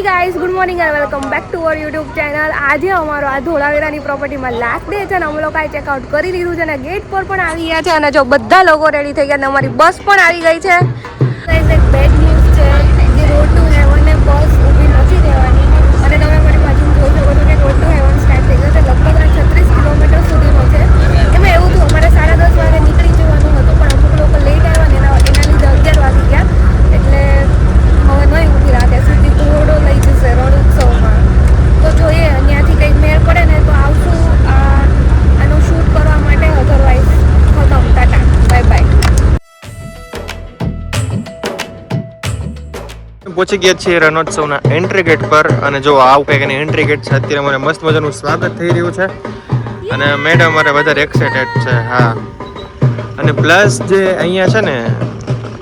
Guys good morning and welcome back to our YouTube channel આજે અમારો આ ધોળાવીરાની પ્રોપર્ટીમાં last day છે અને અમે લોકોએ ચેકઆઉટ કરી લીધું છે અને ગેટ પર પણ આવી ગયા છે અને જો બધા લોકો રેડી થઈ ગયા અને અમારી બસ પણ આવી ગઈ છે. પહોંચી ગયા છીએ રણોત્સવના એન્ટ્રી ગેટ પર. અને જો આવું કંઈક એની એન્ટ્રી ગેટ છે અત્યારે મને મસ્ત મજાનું સ્વાગત થઈ રહ્યું છે. અને મેડમ મારે વધારે એક્સાઇટેડ છે હા. અને પ્લસ જે અહીંયા છે ને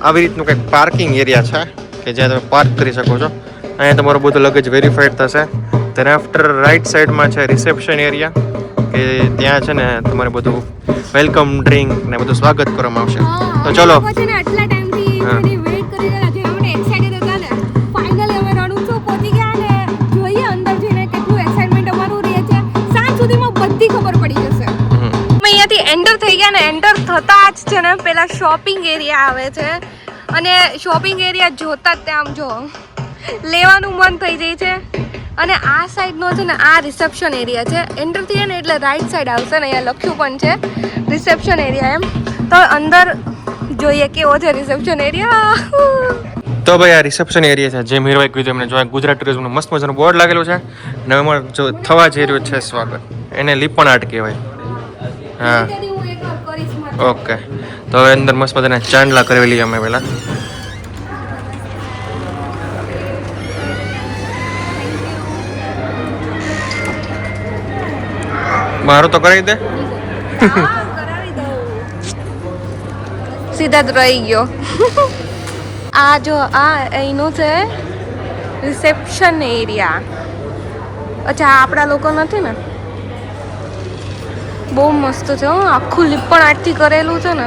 આવી રીતનું કંઈક પાર્કિંગ એરિયા છે કે જ્યાં તમે પાર્ક કરી શકો છો. અહીંયા તમારું બધું લગેજ વેરીફાઈડ થશે. તેના આફ્ટર રાઈટ સાઈડમાં છે રિસેપ્શન એરિયા કે ત્યાં છે ને તમારે બધું વેલકમ ડ્રિંક ને બધું સ્વાગત કરવામાં આવશે. તો ચલો. આટલા ટાઈમથી હા. વેઇટ કરી રહ્યા થતાં જ છે ને પેલા શોપિંગ એરિયા આવે છે. અને શોપિંગ એરિયા જોતા જ ત્યાં જો, લેવાનું મન થઈ જાય છે. અને આ સાઈડનો છે ને આ રિસેપ્શન એરિયા છે. એન્ટર થઈએ ને એટલે રાઈટ સાઈડ આવશે ને, અહીંયા લખ્યું પણ છે રિસેપ્શન એરિયા એમ. તો અંદર જોઈએ કેવો છે રિસેપ્શન એરિયા તો ભાઈ આ રિસેપ્શન એરિયા છે જે મીરવાઈ કીધું એમને, જો ગુજરાત ટુરિઝમનું મસ્ત મજાનું બોર્ડ લાગેલું છે. ને જો થવા જઈ રહ્યું છે સ્વાગત. એને લીપણ આર્ટ કહેવાય. હા. ઓકે. તો હવે અંદર મસ્ત મજાના ચાંદલા લઈએ અમે પહેલાં. મારું તો કરાવી દે. સીધા જ રહી ગયો. આ જો, આ એનું છે રિસેપ્શન એરિયા અચ્છા આપણા લોકો નથી ને? બહુ મસ્ત છે આખું લીપણ આર્ટથી કરેલું છે ને.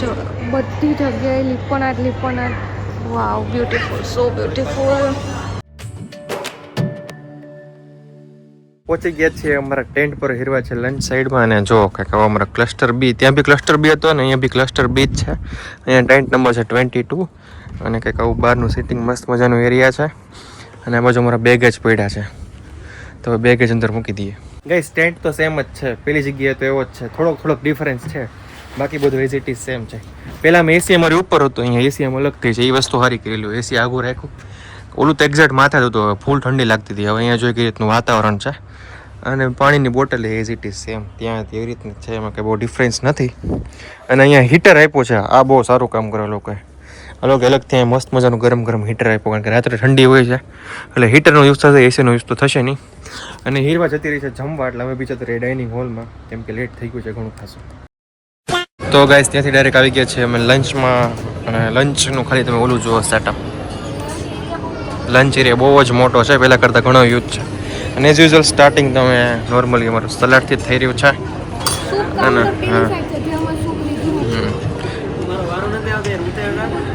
જો, બધી જગ્યાએ લીપણ art લીપણ art wow beautiful so beautiful પહોંચી ગયા છીએ અમારા ટેન્ટ પર, હીરવા છે લંચ સાઈડમાં અને જો આવો અમારા ક્લસ્ટર બી, ત્યાં બી ક્લસ્ટર બી હતો ને, અહીંયા બી ક્લસ્ટર બી જ છે. અહીંયા ટેન્ટ નંબર છે ટ્વેન્ટી ટુ અને કંઈક આવું બહારનું સિટિંગ મસ્ત મજાનું એરિયા છે. અને આ બાજુ અમારા બેગેજ પડ્યા છે. તો બેગેજ અંદર મૂકી દઈએ. ગઈ સ્ટેન્ડ તો સેમ જ છે. પેલી જગ્યાએ તો એવો જ છે. થોડોક થોડોક ડિફરન્સ છે. બાકી બધું એઝ ઇટ ઇઝ સેમ છે. પહેલાં એસી અમારી ઉપર હતું. અહીંયા એસી આમ અલગ છે. એ વસ્તુ સારી કરેલું એસી આગું રાખ્યું. ઓલું તો એક્ઝેક્ટ માથા હતું હવે ફૂલ ઠંડી લાગતી હતી. હવે અહીંયા જોઈ કઈ રીતનું વાતાવરણ છે. અને પાણીની bottle as it is same ત્યાં એવી રીતની છે. એમાં કંઈ બહુ ડિફરન્સ નથી. અને અહીંયા હીટર આપ્યું છે. આ બહુ સારું કામ કરે લોકોએ અલગ અલગ ત્યાં મસ્ત મજાનું ગરમ ગરમ હીટર આપ્યું કારણ કે રાત્રે ઠંડી હોય છે. એટલે હીટરનો યુઝ થશે એસીનો યુઝ તો થશે નહીં. અને હીરવા જતી રહી છે જમવા એટલે અમે બી જતી રહી ડાઇનિંગ હોલમાં કેમ કે લેટ થઈ ગયું છે ઘણું ખાસું. તો ગાઈસ ત્યાંથી ડાયરેક્ટ આવી ગયા છે અમે લંચમાં અને લંચનું ખાલી તમે ઓલું જુઓ સેટઅપ લંચ એરિયા બહુ જ મોટો છે પહેલાં કરતાં ઘણો યુઝ છે. અને એઝ યુઝ્યુઅલ સ્ટાર્ટિંગ તમે નોર્મલી અમારું સલાડથી જ થઈ રહ્યું છે. અને હા.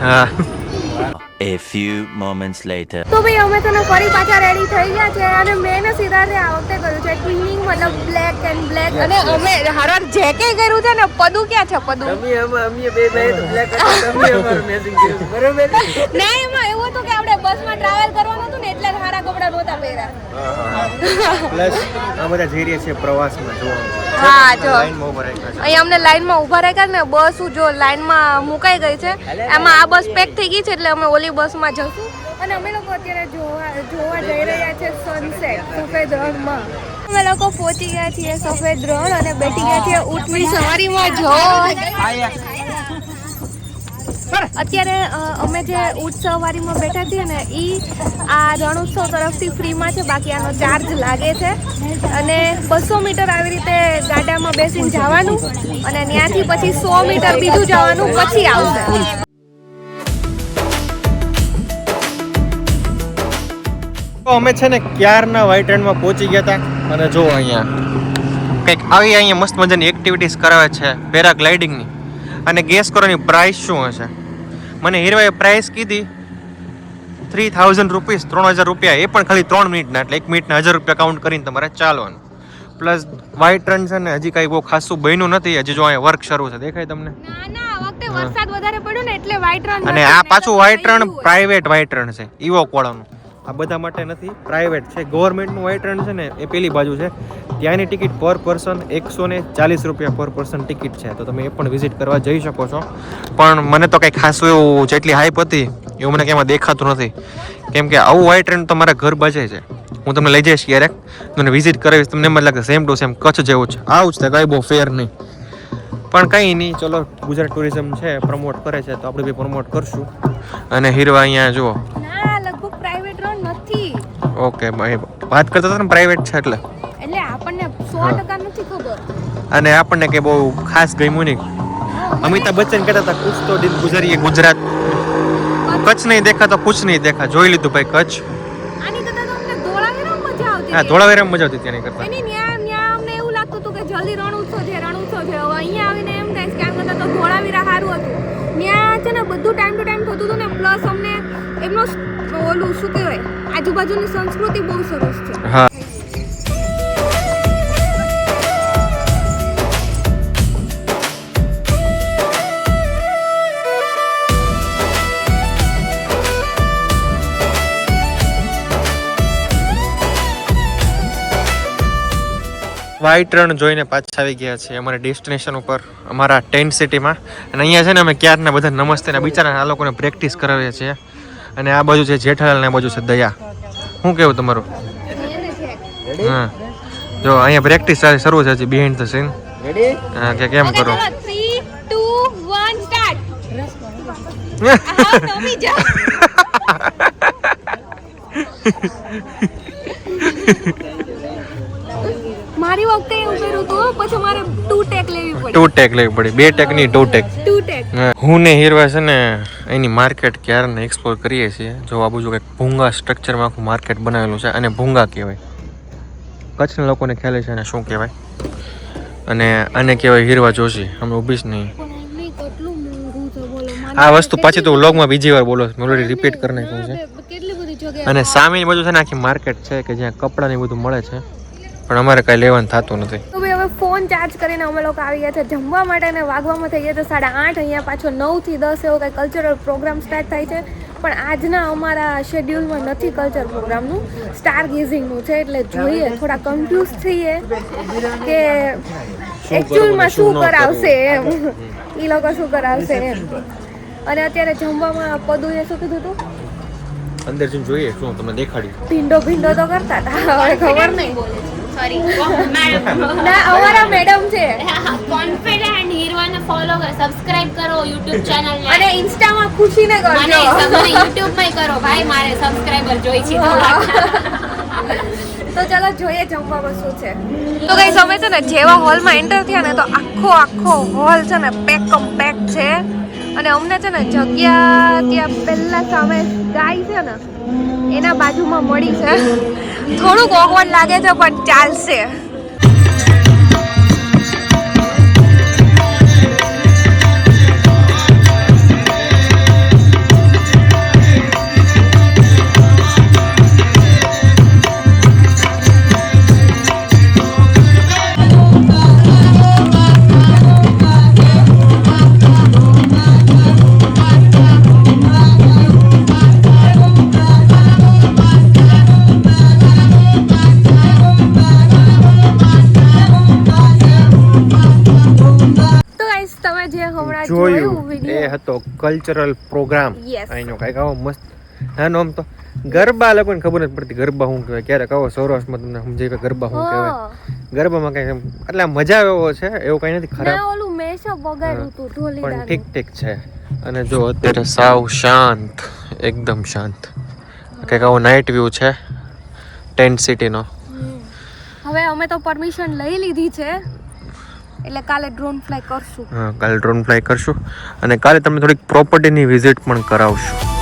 હા A few moments later. તો ભાઈ અમે તને ફરી પાછા રેડી થઈ ગયા છે અને મેં ને સિદ્ધાર્થે આ વખતે કર્યું છે ટ્વિનિંગ મતલબ બ્લેક એન્ડ બ્લેક અને અમે હરર જે કે કર્યું છે ને પદુ ક્યાં છે પદુ? ના એમાં એવું હતું કે આપણે બસમાં ટ્રાવેલ કરવાનું હતું ને એટલે સારા કપડા નહોતા પહેર્યા. પ્લસ આ બધા જઈ રહ્યા છે પ્રવાસમાં જોવા. હા જો. ઊભા અહીંયા અમને લાઈનમાં ઊભા રાખ્યા ને બસ જો લાઈનમાં મુકાઈ ગઈ છે. એમાં આ બસ પેક થઈ ગઈ છે એટલે અમે ઓલી બસમાં જશું. અને અમે લોકો અત્યારે જોવા જોવા જઈ રહ્યા છે સનસેટ સફેદ રણમાં. અમે લોકો પહોંચી ગયા છીએ સફેદ રણ અને બેઠી ગયા છીએ ઉઠવી સવારીમાં જો. અત્યારે અમે જે ઊંટ સવારીમાં બેઠા છીએ ને એ આ રણોત્સવ તરફથી ફ્રીમાં છે, બાકી આનો ચાર્જ લાગે છે. અને બસો મીટર આવી રીતે ગાડામાં બેસીને જવાનું અને ત્યાંથી પછી સો મીટર બીજું જવાનું પછી આવશે. તો અમે છે ને ક્યારના વાઇટ એન્ડમાં પહોંચી ગયા હતા અને જો અહીંયા કંઈક આવી અહીંયા મસ્ત મજાની એક્ટિવિટીઝ કરાવે છે પેરાગ્લાઇડિંગની અને ગેસ કરવાની પ્રાઇસ શું હશે? મને હીરવાએ પ્રાઇસ કીધી થ્રી થાઉઝન્ડ રૂપીસ ત્રણ હજાર રૂપિયા. એ પણ ખાલી ત્રણ મિનિટના એટલે એક મિનિટના હજાર રૂપિયા કાઉન્ટ કરીને તમારે ચાલવાનું. પ્લસ વાઇટ રન છે ને હજી કાંઈ બહુ ખાસું બન્યું નથી. હજી જો અહીંયા વર્ક શરૂ છે. દેખાય તમને? વરસાદ વધારે પડ્યો ને એટલે વાઇટ રન અને આ પાછું white Rann private white Rann છે ઇવોક વાળાનું આ બધા માટે નથી પ્રાઇવેટ છે. ગવર્મેન્ટનું વ્હાઇટ રન છે ને, એ પેલી બાજુ છે. ત્યાંની ટિકિટ પર પર્સન એકસો ને ચાલીસ રૂપિયા પર પર્સન ટિકિટ છે. તો તમે એ પણ વિઝિટ કરવા જઈ શકો છો. પણ મને તો કંઈ ખાસું એવું જેટલી હાઈપ હતી, એવું મને કંઈ દેખાતું નથી. કેમ કે આવું વ્હાઇટ રન તો મારા ઘર બાજે છે. હું તમને લઈ જઈશ ક્યારેક. તમને વિઝિટ કરાવીશ, તમને એમ જ લાગે સેમ ટુ સેમ કચ્છ જેવું છે. આવું જ છે કાંઈ બહુ ફેર નહીં. પણ કંઈ નહીં, ચલો, ગુજરાત ટુરિઝમ છે પ્રમોટ કરે છે, તો આપણે બી પ્રમોટ કરશું. અને હીરવા અહીંયા જુઓ ના લગભગ પ્રાઇવેટ રન નથી ઓકે ભાઈ વાત કરતા હતા ને પ્રાઇવેટ છે એટલે. એટલે આપણને સો ટકા નથી ખબર. અને આપણને કે બહુ ખાસ ગમ્યું નહીં. અમિતાભ બચ્ચન કહેતા હતા કુછ તો દિન ગુજરીએ ગુજરાત. કચ્છ. નહીં દેખા તો કુછ નહીં દેખા જોઈ લીધું ભાઈ કચ્છ. આની કરતા તો અમને ધોળાવીરામાં મજા આવતી હા. ધોળાવેરામાં મજા આવતી તેની કરતા. એની ન્યા ન્યા અમને એવું લાગતું હતું કે જલ્દી રણોત્સવ છે રણોત્સવ છે. હવે અહીંયા આવીને એમ થાય કે આમ કરતા તો ધોળાવીરા સારું હતું. ન્યા છે ને બધું ટાઈમ ટુ ટાઈમ થતું હતું ને પ્લસ અમને એમનો ઓલું શું કહેવાય? આજુબાજુની સંસ્કૃતિ બહુ સરસ છે. હા. વાઈટ રણ જોઈને પાછા આવી ગયા છે અમારા ડેસ્ટિનેશન ઉપર, અમારા ટેન્ટ સિટીમાં અને અહીંયા છે ને અમે ક્યારના બધા નમસ્તે ને બિચારા આ લોકોને પ્રેક્ટિસ કરાવીએ છીએ. અને આ બાજુ છે જેઠાલાલ ને આ બાજુ છે દયા. શું કેવું તમારું? હા. જો અહીંયા પ્રેક્ટિસ ચાલે શરૂ છે હજી બિહાઇન્ડ ધ સીન હા કે કેમ કરો? 3 2 1 સ્ટાર્ટ મારી વખતે એવું કર્યું હતું પછી મારે ટુ ટેક લેવી પડી. ટુ ટેક લેવી પડી. બે ટેક નહીં ટુ ટેક ટુ ટેક હું. ને હીરવા છે ને એની માર્કેટ ક્યારને એક્સપ્લોર કરીએ છીએ જો આ બાજુ કંઈક ભૂંગા સ્ટ્રક્ચરમાં આખું માર્કેટ બનાવેલું છે અને ભૂંગા કહેવાય. કચ્છના લોકોને ખ્યાલ છે અને શું કહેવાય. અને આને કહેવાય હીરવા જોશી. અમે ઊભી જ નહીં. આ વસ્તુ પાછી તો વ્લોગમાં બીજી વાર બોલો. મેં ઓલરેડી રિપીટ કરી નાખ્યું છે. અને સામેની બાજુ છે ને આખી માર્કેટ છે કે જ્યાં કપડાં ને બધું મળે છે. પણ અમારે કાંઈ લેવાનું થતું નથી. તો ભાઈ હવે ફોન ચાર્જ કરીને અમે લોકો આવી ગયા છે જમવા માટે અને વાગવામાં થઈ ગયા છે સાડા આઠ અહીંયા પાછો નવથી દસ એવો કંઈ કલ્ચરલ પ્રોગ્રામ સ્ટાર્ટ થાય છે. પણ આજના અમારા શેડ્યુલમાં નથી કલ્ચર પ્રોગ્રામનું સ્ટાર ગેઝિંગનું છે એટલે જોઈએ થોડા કન્ફ્યુઝ થઈએ કે એકચ્યુઅલમાં શું કરાવશે એમ. એ લોકો શું કરાવશે એમ. અને અત્યારે જમવામાં પદુએ શું કીધું હતું? અંદર જઈને જોઈએ શું તમે દેખાડ્યું? ભીંડો ભીંડો તો કરતા હતા હવે ખબર નહીં. સોરી ના અમારા મેડમ છે. કોન્ફિડન્ટ હીરવાને ફોલો કરો સબસ્ક્રાઇબ કરો યુટ્યુબ ચેનલ ને. અને ઇન્સ્ટામાં ખુશી ને કરજો અને યુટ્યુબમાં કરો. ભાઈ મારે સબસ્ક્રાઇબર જોઈ છે તો. ચાલો જોઈએ જમવામાં શું છે. તો કઈ સમય છે ને જેવા હોલમાં એન્ટર થયા ને તો આખો આખો હોલ છે ને પેક કમ પેક છે. અને અમને છે ને જગ્યા ત્યાં પહેલા સામે ગાય છે ને, એના બાજુમાં મળી છે. થોડુંક ઓગવડ લાગે છે, પણ ચાલશે. હતો કલ્ચરલ પ્રોગ્રામ અહીંનો કાંઈક આવો મસ્ત નાનો આમ તો ગરબા લોકોને ખબર નથી પડતી ગરબા શું કહેવાય ક્યારેક આવો સૌરાષ્ટ્રમાં તમને સમજાય કે ગરબા શું કહેવાય. ગરબામાં કઈ એટલે મજા એવો છે એવું કઈ નથી ખરાબ. ઓલું મેશઅપ વગાડ્યું હતું પણ ઠીક ઠીક છે. અને જો અત્યારે સાવ શાંત એકદમ શાંત. કંઈક આવો નાઇટ વ્યૂ છે ટેન્ટ સિટીનો હવે અમે તો પરમિશન લઈ લીધી છે. એટલે કાલે ડ્રોન ફ્લાય કરશું. કાલે ડ્રોન ફ્લાય કરશું. અને કાલે તમને થોડીક પ્રોપર્ટીની વિઝિટ પણ કરાવશું.